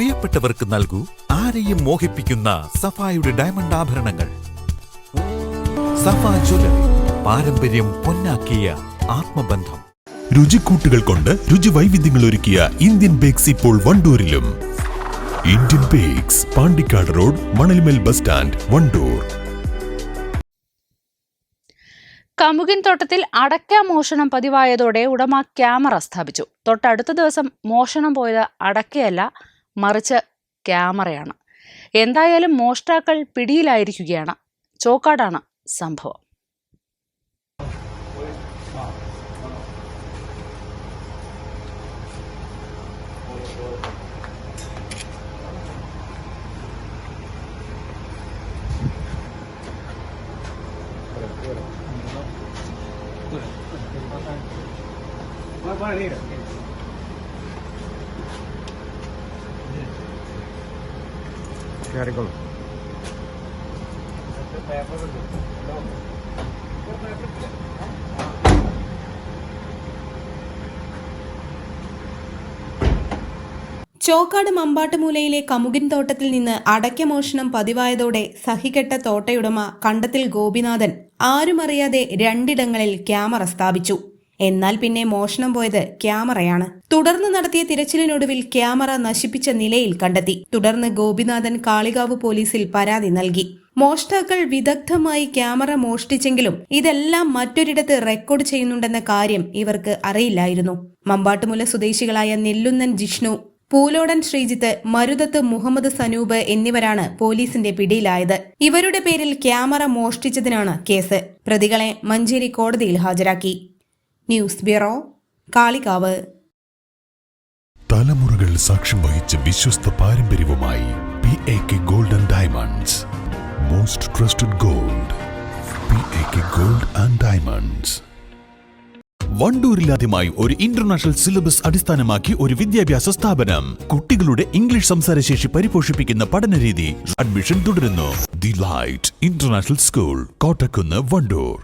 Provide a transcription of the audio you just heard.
പ്രിയപ്പെട്ടവർക്ക് നൽകൂ ആരെയും മോഹിപ്പിക്കുന്ന സഫായുടെ ഡയമണ്ട് ആഭരണങ്ങൾ. സഫ ജ്വല്ലറി പാരമ്പര്യം പൊന്നാക്കിയ ആത്മബന്ധം. രുചിക്കൂട്ടുകൾ കൊണ്ട് രുചി വൈവിധ്യങ്ങൾ ഒരുക്കിയ ഇന്ത്യൻ ബേക്സ് ഇപ്പോൾ വണ്ടൂരിലും. Indian Bakes Pandikkad road Manalmel bus stand Wandoor. കമുകിൻ തോട്ടത്തിൽ അടയ്ക്ക മോഷണം പതിവായതോടെ ഉടമ ക്യാമറ സ്ഥാപിച്ചു. തൊട്ടടുത്ത ദിവസം മോഷണം പോയത് അടയ്ക്കയല്ല മറിച്ച് ക്യാമറയാണ് എന്തായാലും മോഷ്ടാക്കൾ പിടിയിലായിരിക്കുകയാണ് ചോക്കാടാണ് സംഭവം ചോക്കാട് മമ്പാട്ടുമൂലയിലെ കമുകിൻ തോട്ടത്തിൽ നിന്ന് അടയ്ക്ക മോഷണം പതിവായതോടെ സഹികെട്ട തോട്ടയുടമ കണ്ടത്തിൽ ഗോപിനാഥൻ ആരുമറിയാതെ രണ്ടിടങ്ങളിൽ ക്യാമറ സ്ഥാപിച്ചു. എന്നാൽ പിന്നെ മോഷണം പോയത് ക്യാമറയാണ്. തുടർന്ന് നടത്തിയ തിരച്ചിലിനൊടുവിൽ ക്യാമറ നശിപ്പിച്ച നിലയിൽ കണ്ടെത്തി. തുടർന്ന് ഗോപിനാഥൻ കാളികാവ് പോലീസിൽ പരാതി നൽകി. മോഷ്ടാക്കൾ വിദഗ്ധമായി ക്യാമറ മോഷ്ടിച്ചെങ്കിലും ഇതെല്ലാം മറ്റൊരിടത്ത് റെക്കോർഡ് ചെയ്യുന്നുണ്ടെന്ന കാര്യം ഇവർക്ക് അറിയില്ലായിരുന്നു. മമ്പാട്ടുമുല സ്വദേശികളായ നെല്ലുന്നൻ ജിഷ്ണു പൂലോടൻ ശ്രീജിത്ത് മരുതത്ത് മുഹമ്മദ് സനൂപ് എന്നിവരാണ് പോലീസിന്റെ പിടിയിലായത്. ഇവരുടെ പേരിൽ ക്യാമറ മോഷ്ടിച്ചതിനാണ് കേസ്. പ്രതികളെ മഞ്ചേരി കോടതിയിൽ ഹാജരാക്കി. News bureau Kalikavu. തലമുറകൾ സാക്ഷ്യം വഹിച്ച വിശ്വസ്ത പാരമ്പര്യവുമായി P A K golden diamonds. Most trusted gold P A K gold and diamonds വണ്ടൂരിലാദ്യമായി ഒരു ഇന്റർനാഷണൽ സിലബസ് അടിസ്ഥാനമാക്കി ഒരു വിദ്യാഭ്യാസ സ്ഥാപനം. കുട്ടികളുടെ ഇംഗ്ലീഷ് സംസാരശേഷി പരിപോഷിപ്പിക്കുന്ന പഠനരീതി അഡ്മിഷൻ തുടരുന്നു. The light international school Kottakkunnu Wandoor.